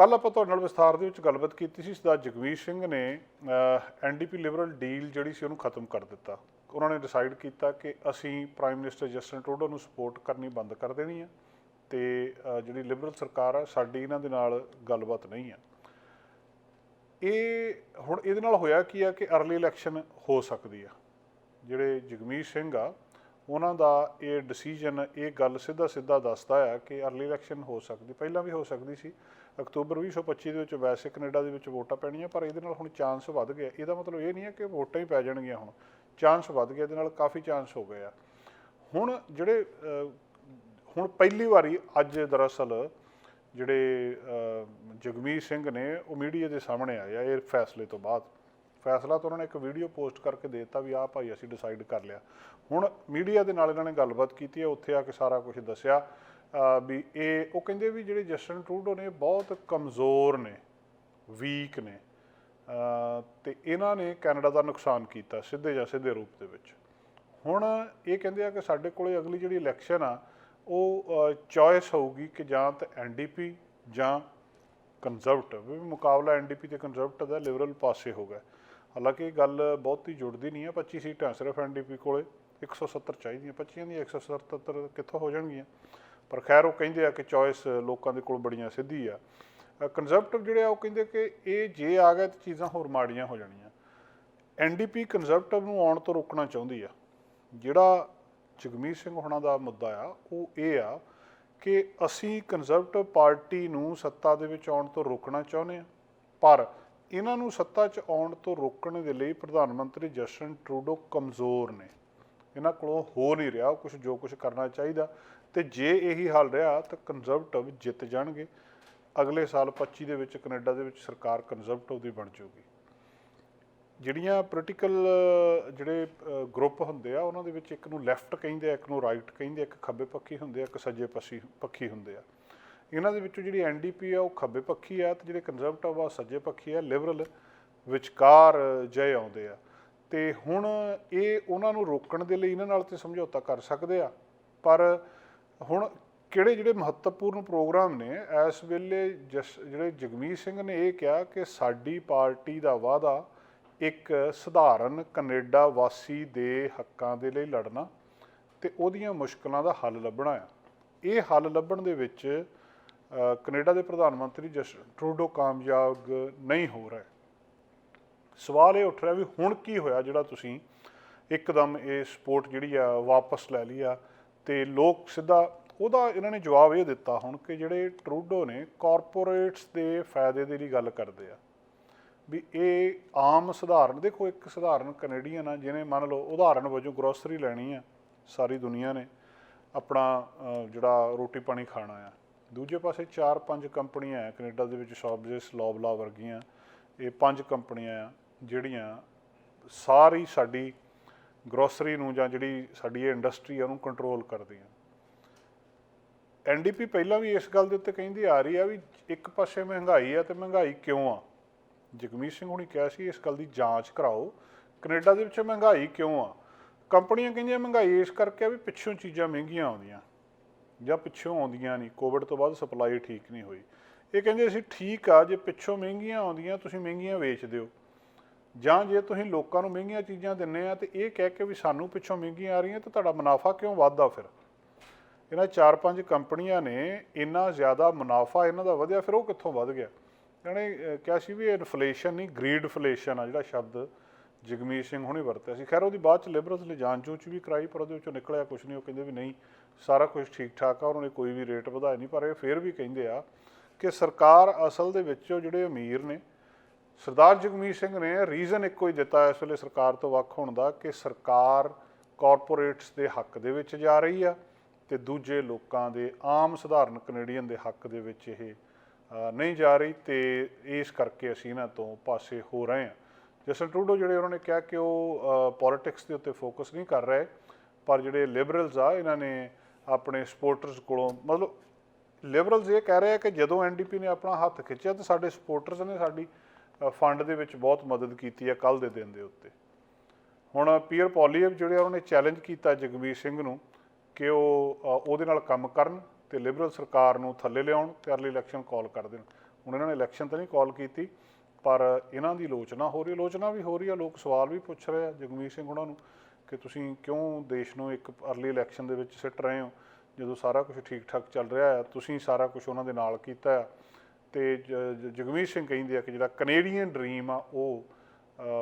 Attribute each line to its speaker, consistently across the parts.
Speaker 1: ਕੱਲ ਆਪਾਂ ਤੁਹਾਡੇ ਨਾਲ ਵਿਸਥਾਰ ਦੇ ਵਿੱਚ ਗੱਲਬਾਤ ਕੀਤੀ ਸੀ, ਸਰਦਾਰ ਜਗਵੀਰ ਸਿੰਘ ਨੇ ਐਨਡੀਪੀ ਲਿਬਰਲ ਡੀਲ ਜਿਹੜੀ ਸੀ ਉਹਨੂੰ ਖਤਮ ਕਰ ਦਿੱਤਾ। ਉਹਨਾਂ ਨੇ ਡਿਸਾਈਡ ਕੀਤਾ ਕਿ ਅਸੀਂ ਪ੍ਰਾਈਮ ਮਿਨਿਸਟਰ ਜਸਟਿਨ ਟਰੂਡੋ ਨੂੰ ਸਪੋਰਟ ਕਰਨੀ ਬੰਦ ਕਰ ਦੇਣੀ ਆ ਤੇ ਜਿਹੜੀ ਲਿਬਰਲ ਸਰਕਾਰ ਆ, ਸਾਡੀ ਇਹਨਾਂ ਦੇ ਨਾਲ ਗੱਲਬਾਤ ਨਹੀਂ ਆ। ਇਹ ਹੁਣ ਇਹਦੇ ਨਾਲ ਹੋਇਆ ਕੀ ਆ ਕਿ ਅਰਲੀ ਇਲੈਕਸ਼ਨ ਹੋ ਸਕਦੀ ਆ। ਜਿਹੜੇ ਜਗਮੀਤ ਸਿੰਘ ਆ, ਉਹਨਾਂ ਦਾ ਇਹ ਡਿਸੀਜਨ ਇਹ ਗੱਲ ਸਿੱਧਾ ਸਿੱਧਾ ਦੱਸਦਾ ਆ ਕਿ ਅਰਲੀ ਇਲੈਕਸ਼ਨ ਹੋ ਸਕਦੀ, ਪਹਿਲਾਂ ਵੀ ਹੋ ਸਕਦੀ ਸੀ। ਅਕਤੂਬਰ 2025 ਦੇ ਵਿੱਚ ਵੈਸੇ ਕੈਨੇਡਾ ਦੇ ਵਿੱਚ ਵੋਟਾਂ ਪੈਣੀਆਂ, ਪਰ ਇਹਦੇ ਨਾਲ ਹੁਣ ਚਾਂਸ ਵੱਧ ਗਿਆ। ਇਹਦਾ ਮਤਲਬ ਇਹ ਨਹੀਂ ਹੈ ਕਿ ਵੋਟਾਂ ਹੀ ਪੈ ਜਾਣਗੀਆਂ ਹੁਣ। ਚਾਂਸ ਵੱਧ ਗਿਆ, ਇਹਦੇ ਨਾਲ ਕਾਫੀ ਚਾਂਸ ਹੋ ਗਏ ਆ। ਹੁਣ ਜਿਹੜੇ ਹੁਣ ਪਹਿਲੀ ਵਾਰੀ ਅੱਜ ਦਰਅਸਲ ਜਿਹੜੇ ਜਗਮੀਤ ਸਿੰਘ ਨੇ ਉਹ ਮੀਡੀਆ ਦੇ ਸਾਹਮਣੇ ਆਏ ਆ, ਇਹ ਫੈਸਲੇ ਤੋਂ ਬਾਅਦ। ਫੈਸਲਾ ਤਾਂ ਉਹਨਾਂ ਨੇ ਇੱਕ ਵੀਡੀਓ ਪੋਸਟ ਕਰਕੇ ਦੇ ਦਿੱਤਾ ਵੀ ਆਹ ਭਾਈ ਅਸੀਂ ਡਿਸਾਈਡ ਕਰ ਲਿਆ। ਹੁਣ ਮੀਡੀਆ ਦੇ ਨਾਲ ਇਹਨਾਂ ਨੇ ਗੱਲਬਾਤ ਕੀਤੀ ਹੈ ਉੱਥੇ ਆ ਕੇ ਸਾਰਾ ਕੁਝ ਦੱਸਿਆ। ਵੀ ਇਹ ਉਹ ਕਹਿੰਦੇ ਵੀ ਜਿਹੜੇ ਜਸਟਨ ਟਰੂਡੋ ਨੇ ਬਹੁਤ ਕਮਜ਼ੋਰ ਨੇ ਵੀਕ ਨੇ ਅਹ, ਤੇ ਇਹਨਾਂ ਨੇ ਕੈਨੇਡਾ ਦਾ ਨੁਕਸਾਨ ਕੀਤਾ ਸਿੱਧੇ ਜਾਂ ਸਿੱਧੇ ਰੂਪ ਦੇ ਵਿੱਚ। ਹੁਣ ਇਹ ਕਹਿੰਦੇ ਆ ਕਿ ਸਾਡੇ ਕੋਲੇ ਅਗਲੀ ਜਿਹੜੀ ਇਲੈਕਸ਼ਨ ਆ ਉਹ ਚੋਇਸ ਹੋਊਗੀ ਕਿ ਜਾਂ ਤਾਂ ਐਨਡੀਪੀ ਜਾਂ ਕੰਜ਼ਰਵੇਟਿਵ ਵੀ ਮੁਕਾਬਲਾ ਐਨਡੀਪੀ ਤੇ ਕੰਜ਼ਰਵੇਟਿਵ ਦਾ ਲਿਬਰਲ ਪਾਸੇ ਹੋ ਗਿਆ। ਹਾਲਾਂਕਿ ਇਹ ਗੱਲ ਬਹੁਤੀ ਜੁੜਦੀ ਨਹੀਂ ਹੈ 25 ਸੀਟਾਂ ਸਿਰਫ ਐਨਡੀਪੀ ਕੋਲੇ 170 ਚਾਹੀਦੀਆਂ 25 ਦੀਆਂ 177 ਕਿੱਥੋਂ ਹੋ ਜਾਣਗੀਆਂ। ਪਰ ਖੈਰ ਉਹ ਕਹਿੰਦੇ ਆ ਕਿ ਚੋਇਸ ਲੋਕਾਂ ਦੇ ਕੋਲ ਬੜੀਆਂ ਸਿੱਧੀ ਆ। ਕੰਜ਼ਰਵੇਟਿਵ ਜਿਹੜੇ ਆ ਉਹ ਕਹਿੰਦੇ ਕਿ ਇਹ ਜੇ ਆ ਗਿਆ ਤਾਂ ਚੀਜ਼ਾਂ ਹੋਰ ਮਾੜੀਆਂ ਹੋ ਜਾਣੀਆਂ। ਐਨਡੀਪੀ ਕੰਜ਼ਰਵੇਟਿਵ ਨੂੰ ਆਉਣ ਤੋਂ ਰੋਕਣਾ ਚਾਹੁੰਦੀ ਆ। ਜਿਹੜਾ ਜਗਮੀਤ ਸਿੰਘ ਹੁਣਾਂ ਦਾ ਮੁੱਦਾ ਆ, ਉਹ ਇਹ ਆ ਕਿ ਅਸੀਂ ਕੰਜ਼ਰਵੇਟਿਵ ਪਾਰਟੀ ਨੂੰ ਸੱਤਾ ਦੇ ਵਿੱਚ ਆਉਣ ਤੋਂ ਰੋਕਣਾ ਚਾਹੁੰਦੇ ਆ। ਪਰ ਇਹਨਾਂ ਨੂੰ ਸੱਤਾ 'ਚ ਆਉਣ ਤੋਂ ਰੋਕਣ ਦੇ ਲਈ ਪ੍ਰਧਾਨ ਮੰਤਰੀ ਜਸਟਨ ਟਰੂਡੋ ਕਮਜ਼ੋਰ ਨੇ। ਇਹਨਾਂ ਕੋਲੋਂ ਹੋ ਨਹੀਂ ਰਿਹਾ ਕੁਝ ਜੋ ਕੁਝ ਕਰਨਾ ਚਾਹੀਦਾ। ਤੇ ਜੇ ਇਹੀ ਹਾਲ ਰਿਹਾ ਤਾਂ ਕੰਜ਼ਰਵੇਟਿਵ ਜਿੱਤ ਜਾਣਗੇ। ਅਗਲੇ ਸਾਲ 25 ਦੇ ਵਿੱਚ ਕੈਨੇਡਾ ਦੇ ਵਿੱਚ ਸਰਕਾਰ ਕੰਜ਼ਰਵੇਟਿਵ ਦੀ ਬਣ ਜਾਊਗੀ। ਜਿਹੜੀਆਂ ਪੋਲੀਟੀਕਲ ਜਿਹੜੇ ਗਰੁੱਪ ਹੁੰਦੇ ਆ, ਉਹਨਾਂ ਦੇ ਵਿੱਚ ਇੱਕ ਨੂੰ ਲੈਫਟ ਕਹਿੰਦੇ ਆ, ਇੱਕ ਨੂੰ ਰਾਈਟ ਕਹਿੰਦੇ ਆ, ਇੱਕ ਖੱਬੇ ਪੱਖੀ ਹੁੰਦੇ ਆ, ਇੱਕ ਸੱਜੇ ਪੱਖੀ ਪੱਖੀ ਹੁੰਦੇ ਆ। ਇਹਨਾਂ ਦੇ ਵਿੱਚੋਂ ਜਿਹੜੀ ਐਨਡੀਪੀ ਆ, ਉਹ ਖੱਬੇ ਪੱਖੀ ਆ ਤੇ ਜਿਹੜੇ ਕੰਜ਼ਰਵੇਟਿਵ ਆ ਸੱਜੇ ਪੱਖੀ ਆ ਲਿਬਰਲ ਵਿਚਕਾਰ ਜੈ ਆਉਂਦੇ ਆ। ਤੇ ਹੁਣ ਇਹ ਉਹਨਾਂ ਨੂੰ ਰੋਕਣ ਦੇ ਲਈ ਇਹਨਾਂ ਨਾਲ ਤੇ ਸਮਝੌਤਾ ਕਰ ਸਕਦੇ ਆ, ਪਰ ਹੁਣ ਕਿਹੜੇ ਜਿਹੜੇ ਮਹੱਤਵਪੂਰਨ ਪ੍ਰੋਗਰਾਮ ਨੇ ਇਸ ਵੇਲੇ ਜਸ ਜਿਹੜੇ ਜਗਮੀਤ ਸਿੰਘ ਨੇ ਇਹ ਕਿਹਾ ਕਿ ਸਾਡੀ ਪਾਰਟੀ ਦਾ ਵਾਅਦਾ ਇੱਕ ਸਧਾਰਨ ਕੈਨੇਡਾ ਵਾਸੀ ਦੇ ਹੱਕਾਂ ਦੇ ਲਈ ਲੜਨਾ ਤੇ ਉਹਦੀਆਂ ਮੁਸ਼ਕਲਾਂ ਦਾ ਹੱਲ ਲੱਭਣਾ ਆ। ਇਹ ਹੱਲ ਲੱਭਣ ਦੇ ਵਿੱਚ ਅ, ਕੈਨੇਡਾ ਦੇ ਪ੍ਰਧਾਨ ਮੰਤਰੀ ਜਸ ਟਰੂਡੋ ਕਾਮਯਾਬ ਨਹੀਂ ਹੋ ਰਹੇ। ਸਵਾਲ ਇਹ ਉੱਠ ਰਿਹਾ ਵੀ ਹੁਣ ਕੀ ਹੋਇਆ ਜਿਹੜਾ ਤੁਸੀਂ ਇੱਕਦਮ ਇਹ ਸਪੋਰਟ ਜਿਹੜੀ ਆ ਵਾਪਸ ਲੈ ਲਈ ਆ ਤੇ ਲੋਕ ਸਿੱਧਾ ਉਹਦਾ ਇਹਨਾਂ ਨੇ ਜਵਾਬ ਇਹ ਦਿੱਤਾ ਹੁਣ ਕਿ ਜਿਹੜੇ ਟਰੂਡੋ ਨੇ ਕਾਰਪੋਰੇਟਸ ਦੇ ਫਾਇਦੇ ਦੇ ਲਈ ਗੱਲ ਕਰਦੇ ਆ, ਵੀ ਇਹ ਆਮ ਸਧਾਰਨ, ਦੇਖੋ ਇੱਕ ਸਧਾਰਨ ਕੈਨੇਡੀਅਨ ਆ, ਜਿਹਨੇ ਮੰਨ ਲਓ ਉਦਾਹਰਨ ਵਜੋਂ ਗਰੋਸਰੀ ਲੈਣੀ ਆ ਸਾਰੀ ਦੁਨੀਆ ਨੇ, ਆਪਣਾ ਜਿਹੜਾ ਰੋਟੀ ਪਾਣੀ ਖਾਣਾ ਆ। ਦੂਜੇ ਪਾਸੇ 4-5 ਕੰਪਨੀਆਂ ਆ, ਕੈਨੇਡਾ ਦੇ ਵਿੱਚ ਸ਼ੌਪਜਿਸ ਲੌਬਲਾ ਵਰਗੀਆਂ, ਇਹ ਪੰਜ ਕੰਪਨੀਆਂ ਆ, ਜਿਹੜੀਆਂ ਸਾਰੀ ਸਾਡੀ ਗਰੋਸਰੀ ਨੂੰ ਜਾਂ ਜਿਹੜੀ ਸਾਡੀ ਇਹ ਇੰਡਸਟਰੀ ਆ, ਉਹਨੂੰ ਕੰਟਰੋਲ ਕਰਦੀ ਕਰਦੀਆਂ ਐਨਡੀਪੀ ਪਹਿਲਾਂ ਵੀ ਇਸ ਗੱਲ ਦੇ ਉੱਤੇ ਕਹਿੰਦੀ ਆ ਰਹੀ ਆ ਵੀ ਇੱਕ ਪਾਸੇ ਮਹਿੰਗਾਈ ਆ ਤੇ ਮਹਿੰਗਾਈ ਕਿਉਂ ਆ? ਜਗਮੀਤ ਸਿੰਘ ਹੁਣੀ ਕਿਹਾ ਸੀ ਇਸ ਗੱਲ ਦੀ ਜਾਂਚ ਕਰਾਓ, ਕੈਨੇਡਾ ਦੇ ਵਿੱਚ ਮਹਿੰਗਾਈ ਕਿਉਂ ਆ? ਕੰਪਨੀਆਂ ਕਹਿੰਦੀਆਂ ਮਹਿੰਗਾਈ ਇਸ ਕਰਕੇ ਆ ਵੀ ਪਿੱਛੋਂ ਚੀਜ਼ਾਂ ਮਹਿੰਗੀਆਂ ਆਉਂਦੀਆਂ, ਜਾਂ ਪਿੱਛੋਂ ਆਉਂਦੀਆਂ ਨਹੀਂ ਕੋਵਿਡ ਤੋਂ ਬਾਅਦ ਸਪਲਾਈ ਠੀਕ ਨਹੀਂ ਹੋਈ। ਇਹ ਕਹਿੰਦੇ ਅਸੀਂ ਠੀਕ ਆ, ਜੇ ਪਿੱਛੋਂ ਮਹਿੰਗੀਆਂ ਆਉਂਦੀਆਂ, ਤੁਸੀਂ ਮਹਿੰਗੀਆਂ ਵੇਚ ਦਿਓ ਜਾਂ ਜੇ ਤੁਸੀਂ ਲੋਕਾਂ ਨੂੰ ਮਹਿੰਗੀਆਂ ਚੀਜ਼ਾਂ ਦਿੰਨੇ ਆ ਤੇ ਇਹ ਕਹਿ ਕੇ ਵੀ ਸਾਨੂੰ ਪਿੱਛੋਂ ਮਹਿੰਗੀਆਂ ਆ ਰਹੀਆਂ ਤਾਂ ਤੁਹਾਡਾ ਮੁਨਾਫਾ ਕਿਉਂ ਵੱਧਦਾ ਫਿਰ? ਇਹਨਾਂ ਚਾਰ ਪੰਜ ਕੰਪਨੀਆਂ ਨੇ ਇੰਨਾ ਜ਼ਿਆਦਾ ਮੁਨਾਫਾ ਇਹਨਾਂ ਦਾ ਵਧਿਆ, ਫਿਰ ਉਹ ਕਿੱਥੋਂ ਵੱਧ ਗਿਆ? ਇਹਨੇ ਕਿਹਾ ਸੀ ਵੀ ਇਹ ਇਨਫਲੇਸ਼ਨ ਨਹੀਂ ਗ੍ਰੀਡਫਲੇਸ਼ਨ ਆ ਜਿਹੜਾ ਸ਼ਬਦ ਜਗਮੀਤ ਸਿੰਘ ਹੁਣੇ ਵਰਤਿਆ ਸੀ। ਖੈਰ, ਉਹਦੀ ਬਾਅਦ ਚ ਲਿਬਰਲਸ ਨੇ ਜਾਂਚ ਚੂਚ ਵੀ ਕਰਾਈ, ਪਰ ਉਹਦੇ ਵਿੱਚੋਂ ਨਿਕਲਿਆ ਕੁਝ ਨਹੀਂ। ਉਹ ਕਹਿੰਦੇ ਵੀ ਨਹੀਂ, ਸਾਰਾ ਕੁਝ ਠੀਕ ਠਾਕ ਆ, ਉਹਨਾਂ ਨੇ ਕੋਈ ਵੀ ਰੇਟ ਵਧਾਇਆ ਨਹੀਂ, ਪਰ ਇਹ ਫਿਰ ਵੀ ਕਹਿੰਦੇ ਆ ਕਿ ਸਰਕਾਰ ਅਸਲ ਦੇ ਵਿੱਚ ਜਿਹੜੇ ਅਮੀਰ ਨੇ ਸਰਦਾਰ ਜਗਮੀਤ ਸਿੰਘ ਨੇ ਰੀਜ਼ਨ ਇੱਕੋ ਹੀ ਦਿੱਤਾ ਇਸ ਵੇਲੇ ਸਰਕਾਰ ਤੋਂ ਵੱਖ ਹੋਣ ਦਾ ਕਿ ਸਰਕਾਰ ਕਾਰਪੋਰੇਟਸ ਦੇ ਹੱਕ ਦੇ ਵਿੱਚ ਜਾ ਰਹੀ ਆ ਤੇ ਦੂਜੇ ਲੋਕਾਂ ਦੇ ਆਮ ਸਧਾਰਨ ਕੈਨੇਡੀਅਨ ਦੇ ਹੱਕ ਦੇ ਵਿੱਚ ਇਹ ਨਹੀਂ ਜਾ ਰਹੀ ਤੇ ਇਸ ਕਰਕੇ ਅਸੀਂ ਇਹਨਾਂ ਤੋਂ ਪਾਸੇ ਹੋ ਰਹੇ ਹਾਂ। ਜਸਨ ਟਰੂਡੋ ਜਿਹੜੇ ਉਹਨਾਂ ਨੇ ਕਿਹਾ ਕਿ ਉਹ ਪੋਲਿਟਿਕਸ ਦੇ ਉੱਤੇ ਫੋਕਸ ਨਹੀਂ ਕਰ ਰਹੇ, ਪਰ ਜਿਹੜੇ ਲਿਬਰਲਸ ਆ, ਇਹਨਾਂ ਨੇ ਆਪਣੇ ਸਪੋਰਟਰਸ ਕੋਲੋਂ ਮਤਲਬ ਲਿਬਰਲਸ ਇਹ ਕਹਿ ਰਹੇ ਆ ਕਿ ਜਦੋਂ ਐਨਡੀਪੀ ਨੇ ਆਪਣਾ ਹੱਥ ਖਿੱਚਿਆ ਤਾਂ ਸਾਡੇ ਸਪੋਰਟਰਸ ਨੇ ਸਾਡੀ ਫੰਡ ਦੇ ਵਿੱਚ ਬਹੁਤ ਮਦਦ ਕੀਤੀ ਹੈ ਕੱਲ ਦੇ ਦਿਨ ਦੇ ਉੱਤੇ। ਹੁਣ ਪੀਅਰ ਪੋਲੀਅਬ ਜਿਹੜੇ ਆ, ਉਹਨਾਂ ਨੇ ਚੈਲੰਜ ਕੀਤਾ ਜਗਮੀਤ ਸਿੰਘ ਨੂੰ ਕਿ ਉਹ ਉਹਦੇ ਨਾਲ ਕੰਮ ਕਰਨ ਤੇ ਲਿਬਰਲ ਸਰਕਾਰ ਨੂੰ ਥੱਲੇ ਲਿਆਉਣ ਤੇ ਅਰਲੀ ਇਲੈਕਸ਼ਨ ਕਾਲ ਕਰ ਦੇਣ। ਹੁਣ ਇਹਨਾਂ ਨੇ ਇਲੈਕਸ਼ਨ ਤਾਂ ਨਹੀਂ ਕਾਲ ਕੀਤੀ ਪਰ ਇਹਨਾਂ ਦੀ ਲੋਚਨਾ ਹੋ ਰਹੀ ਲੋਚਨਾ ਵੀ ਹੋ ਰਹੀ ਆ ਲੋਕ ਸਵਾਲ ਵੀ ਪੁੱਛ ਰਹੇ ਆ ਜਗਮੀਤ ਸਿੰਘ ਉਹਨਾਂ ਨੂੰ ਕਿ ਤੁਸੀਂ ਕਿਉਂ ਦੇਸ਼ ਨੂੰ ਇੱਕ ਅਰਲੀ ਇਲੈਕਸ਼ਨ ਦੇ ਵਿੱਚ ਸਿੱਟ ਰਹੇ ਹੋ? ਜਦੋਂ ਸਾਰਾ ਕੁਝ ਠੀਕ ਠਾਕ ਚੱਲ ਰਿਹਾ ਆ ਤੁਸੀਂ ਸਾਰਾ ਕੁਝ ਉਹਨਾਂ ਦੇ ਨਾਲ ਕੀਤਾ ਆ ਤੇ ਜ- ਜਗਮੀਤ ਸਿੰਘ ਕਹਿੰਦੇ ਆ ਕਿ ਜਿਹੜਾ ਕੈਨੇਡੀਅਨ ਡ੍ਰੀਮ ਆ, ਉਹ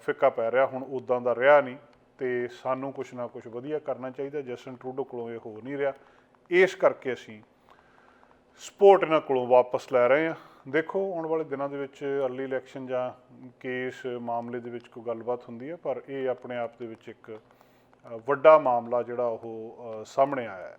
Speaker 1: ਫਿੱਕਾ ਪੈ ਰਿਹਾ, ਹੁਣ ਉਦਾਂ ਦਾ ਰਿਹਾ ਨਹੀਂ ਤੇ ਸਾਨੂੰ ਕੁਝ ਨਾ ਕੁਝ ਵਧੀਆ ਕਰਨਾ ਚਾਹੀਦਾ, ਜਸਟਨ ਟਰੂਡੋ ਕੋਲੋਂ ਇਹ ਹੋ ਨਹੀਂ ਰਿਹਾ। ਇਸ ਕਰਕੇ ਅਸੀਂ ਸਪੋਰਟ ਇਹਨਾਂ ਕੋਲੋਂ ਵਾਪਸ ਲੈ ਰਹੇ ਹਾਂ। ਦੇਖੋ, ਆਉਣ ਵਾਲੇ ਦਿਨਾਂ ਦੇ ਵਿੱਚ ਅਰਲੀ ਇਲੈਕਸ਼ਨ ਜਾਂ ਕੇਸ ਮਾਮਲੇ ਦੇ ਵਿੱਚ ਕੋਈ ਗੱਲਬਾਤ ਹੁੰਦੀ ਹੈ, ਪਰ ਇਹ ਆਪਣੇ ਆਪ ਦੇ ਵਿੱਚ ਇੱਕ ਵੱਡਾ ਮਾਮਲਾ ਜਿਹੜਾ ਉਹ ਸਾਹਮਣੇ ਆਇਆ ਹੈ।